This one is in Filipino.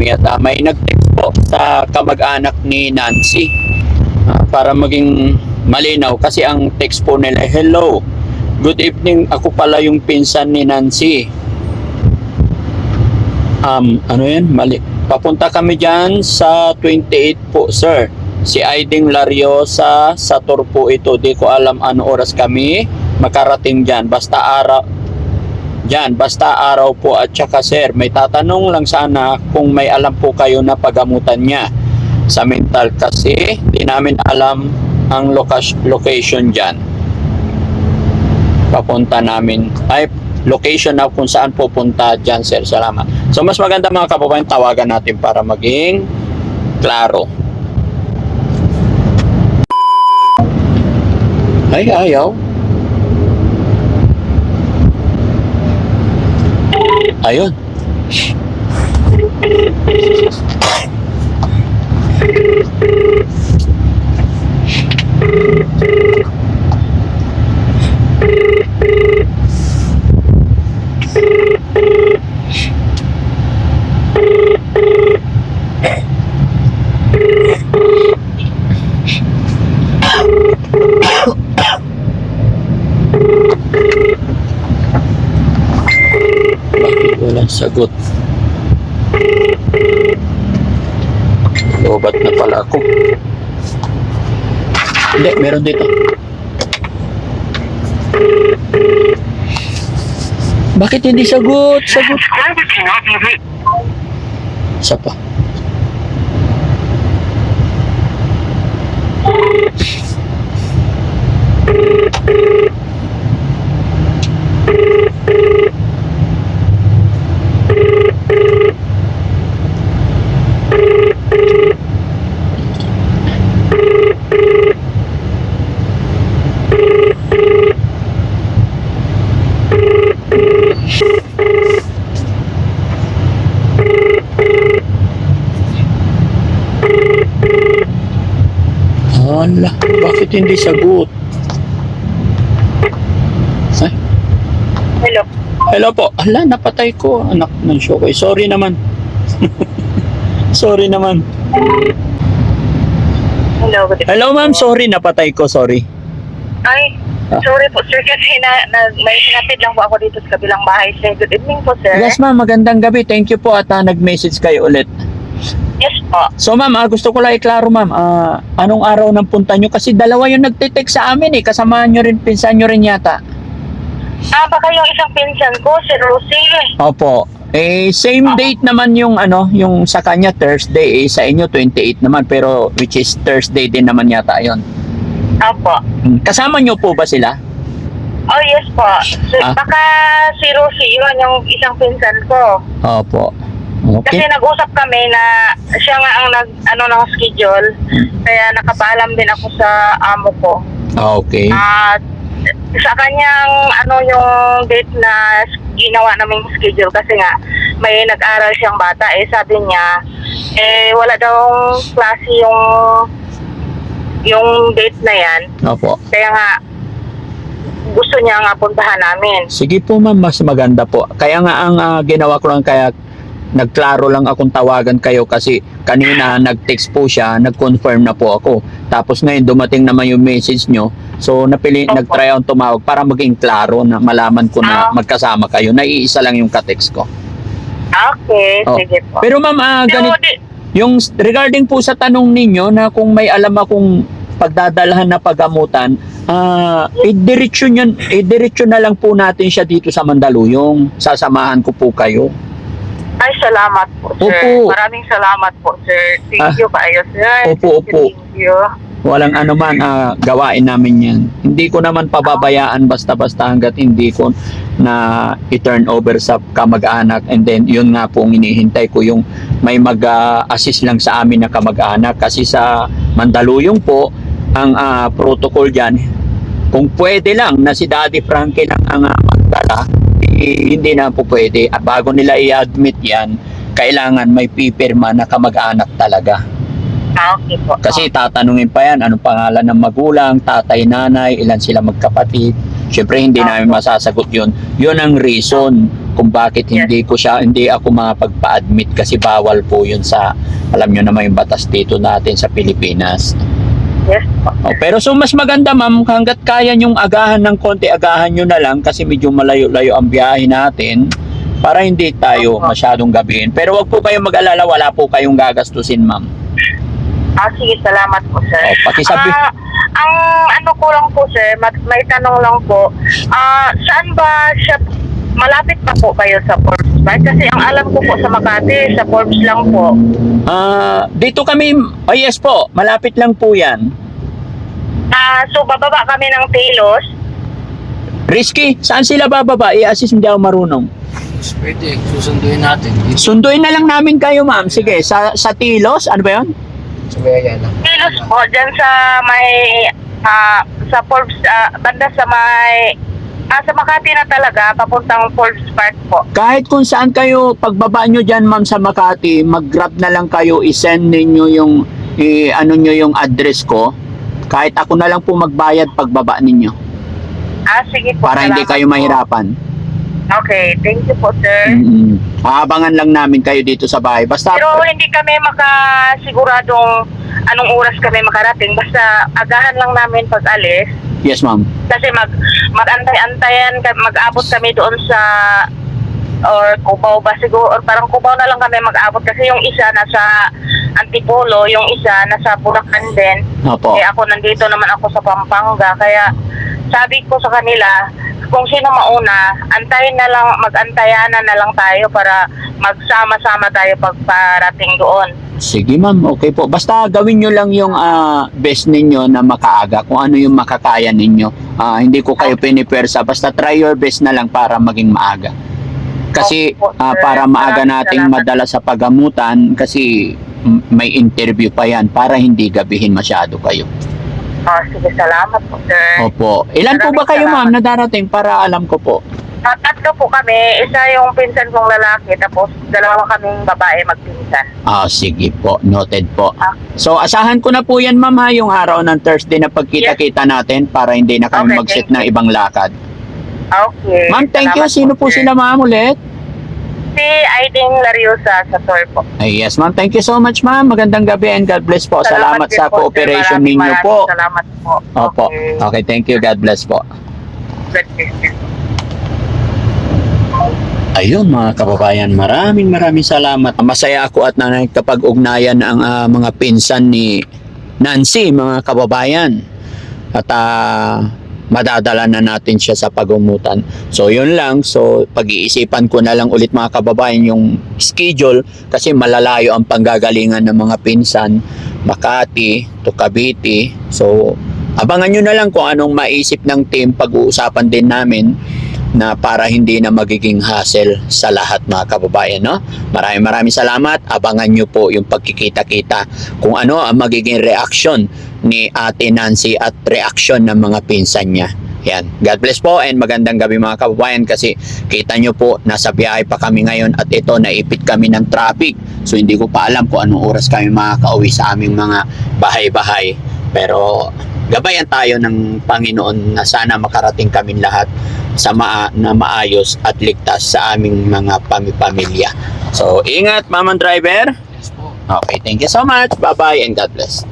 kami at ah, may nag-text po sa kamag-anak ni Nancy Ah, para maging malinaw kasi ang text po nila hello good evening ako pala yung pinsan ni Nancy. Um ano yan? Mali. Papunta kami dyan sa 28 po sir. Si Aiding Lariosa sa tour po ito. Di ko alam ano oras kami makarating dyan. Basta araw dyan basta araw po at saka sir may tatanong lang sana kung may alam po kayo na pagamutan niya sa mental kasi di namin alam ang location dyan. Papunta namin ay location na kung saan pupunta dyan sir. Salamat. So mas maganda mga kababayan tawagan natin para maging klaro. Ay ayaw ayun sagot? Lobat na pala ako. Hindi, meron dito. Bakit hindi sagot? Sagot. Isa pa. Hala, bakit hindi sagot? Ay, Hello. hello po. Hala, napatay ko. Anak ng Shokoy. Sorry naman. sorry naman. Hello. Hello ma'am, sorry napatay ko. Sorry. Ay, Ah. sorry po sir kasi na, na, may sinapid lang po ako dito sa kabilang bahay sir. Good evening po sir. Yes ma'am, magandang gabi. Thank you po at ah, nag-message kayo ulit. Yes po. So ma'am, ah, gusto ko lang iklaro ma'am, ah, anong araw ng punta nyo? Kasi dalawa yung nagtitext sa amin eh. Kasama nyo rin, pinsan nyo rin yata. Ah, baka yung isang pinsan ko, si Rosie. Opo. Eh, same date naman yung ano, yung sa kanya Thursday, eh, sa inyo 28 naman, pero which is Thursday din naman yata yon. Apo. Hmm. Kasama nyo po ba sila? Oh, yes po. So, Ah. Baka si Rosie, yun yung isang pinsan ko. Opo. Kasi Okay. nag-usap kami na siya nga ang nag, ano, ng schedule. Kaya nakapaalam din ako sa amo ko. Ah, Okay. At sa kanyang ano yung date na ginawa naming schedule kasi nga may nag-aral siyang bata eh sabi niya eh wala daw klase yung yung date na yan Opo. kaya nga gusto niya nga puntahan namin Sige po ma'am, mas maganda po. Kaya nga ang ah, ginawa ko lang kaya nagklaro lang akong tawagan kayo kasi kanina nag-text po siya, nag-confirm na po ako. Tapos ngayon dumating naman yung message nyo. So napili, Opo. nag-try akong tumawag para maging klaro na malaman ko na Ah. magkasama kayo. Naiisa lang yung ka-text ko. okay Oh. sige po Pero ma'am, Pero ganit, di- yung regarding po sa tanong ninyo na kung may alam akong pagdadalhan na pagamutan, ah, idiretso nyo, idiretso na lang po natin siya dito sa Mandaluyong. Sasamahan ko po kayo. Ay salamat po sir Opo. maraming salamat po sir thank Ah. you kayo sir Opo, Thank opo. you, thank you Walang ano man, ah, gawain namin yan. Hindi ko naman pababayaan basta-basta hanggat hindi ko na i-turn over sa kamag-anak. And then, yun nga po ang hinihintay ko yung may mag-assist lang sa amin na kamag-anak. Kasi sa Mandaluyong po, ang ah, protocol dyan, kung pwede lang na si Daddy Frankie lang ang uh, magdala, eh, hindi na po pwede. At bago nila i-admit yan, kailangan may pipirma na kamag-anak talaga. ah, okay po Kasi tatanungin pa yan, anong pangalan ng magulang, tatay, nanay, ilan sila magkapatid. Siyempre, hindi namin masasagot yun. Yun ang reason kung bakit Yes. hindi ko siya hindi ako mapagpa-admit kasi bawal po yun sa alam nyo naman yung batas dito natin sa Pilipinas. Yes po. Oh, pero so mas maganda ma'am hanggat kaya nyong agahan ng konti agahan nyo na lang kasi medyo malayo-layo ang biyahe natin para hindi tayo Opo. masyadong gabihin. Pero wag po kayong mag-alala, wala po kayong gagastusin ma'am. Ah, sige, salamat po, sir. Oh, pakisabi. Ah, ang ano ko lang po, sir, mat- may tanong lang po. Ah, saan ba siya, malapit pa po kayo sa Forbes Park? Kasi ang alam ko po sa Makati, sa Forbes lang po. Ah, dito kami, oh yes po, malapit lang po 'yan. Ah, so bababa kami ng Telos. Risky, saan sila bababa? I-assist hindi ako marunong. Pwede, susunduin natin. Dito Sunduin na lang namin kayo, ma'am. Sige, sa sa Tilos, ano ba 'yon? sa Mayayana. Telos po, dyan sa may, ah, sa Forbes, ah, banda sa may, ah, sa Makati na talaga, papuntang Forbes Park po. Kahit kung saan kayo, pagbaba nyo dyan, ma'am, sa Makati, mag-grab na lang kayo, isend ninyo yung, i- ano nyo yung address ko. Kahit ako na lang po magbayad pagbaba ninyo. Ah, sige po. Para hindi kayo po. mahirapan. Okay, thank you po, sir. Mm-mm. Aabangan lang namin kayo dito sa bahay. Basta, Pero hindi kami makasiguradong anong oras kami makarating. Basta agahan lang namin pag alis. yes, ma'am. Kasi mag magantay-antayan, mag-abot kami doon sa or Cubao ba siguro or parang Cubao na lang kami mag-abot kasi yung isa nasa Antipolo, yung isa nasa Bulacan din. Opo. Eh ako nandito naman ako sa Pampanga kaya sabi ko sa kanila kung sino mauna, antayin na lang, mag-antayanan na lang tayo para magsama-sama tayo pagparating doon. Sige, ma'am. Okay po. Basta gawin nyo lang yung ah, best ninyo na makaaga. Kung ano yung makakaya ninyo. Ah, hindi ko kayo pinipersa. Basta try your best na lang para maging maaga. Kasi Opo, sir. para maaga Maraming nating salamat. madala sa pagamutan kasi may interview pa yan para hindi gabihin masyado kayo. Oh, sige, salamat po, sir. Opo. Ilan po ba Maraming kayo ma'am na darating para alam ko po? Ah, tatlo po kami, isa yung pinsan kong lalaki, tapos dalawa kaming babae magpinsan. Ah, sige po. Noted po. Ah. So, asahan ko na po yan, ma'am, ha, yung araw ng Thursday na pagkita-kita natin para hindi na kami Okay, mag-set ng ibang lakad. Okay. Ma'am, thank you. salamat Sino po sir. sila, ma'am, ulit? Si Aiding Lariosa sa Tor po. Ay, yes, ma'am. Thank you so much, ma'am. Magandang gabi and God bless po. Salamat, din sa po, sir. cooperation Maraming, ninyo maraming po. Salamat po. Opo. Okay. Okay, thank you. God bless po. God bless you. Ayun mga kababayan, maraming maraming salamat. Masaya ako at na kapag ugnayan ang ah, mga pinsan ni Nancy, mga kababayan. At ah, madadala na natin siya sa pagumutan. So yun lang, so pag-iisipan ko na lang ulit mga kababayan yung schedule kasi malalayo ang panggagalingan ng mga pinsan, Makati to Cavite. So abangan nyo na lang kung anong maisip ng team pag-uusapan din namin na para hindi na magiging hassle sa lahat mga kababayan no. Maraming maraming salamat. Abangan nyo po yung pagkikita-kita kung ano ang magiging reaction ni Ate Nancy at reaction ng mga pinsan niya. Yan. God bless po and magandang gabi mga kababayan kasi kita nyo po nasa biyahe pa kami ngayon at ito naipit kami ng traffic. So hindi ko pa alam kung anong oras kami makakauwi sa aming mga bahay-bahay. Pero gabayan tayo ng Panginoon na sana makarating kami lahat sa maa na maayos at ligtas sa aming mga pamipamilya. So, ingat, Maman Driver. Okay, thank you so much. Bye-bye and God bless.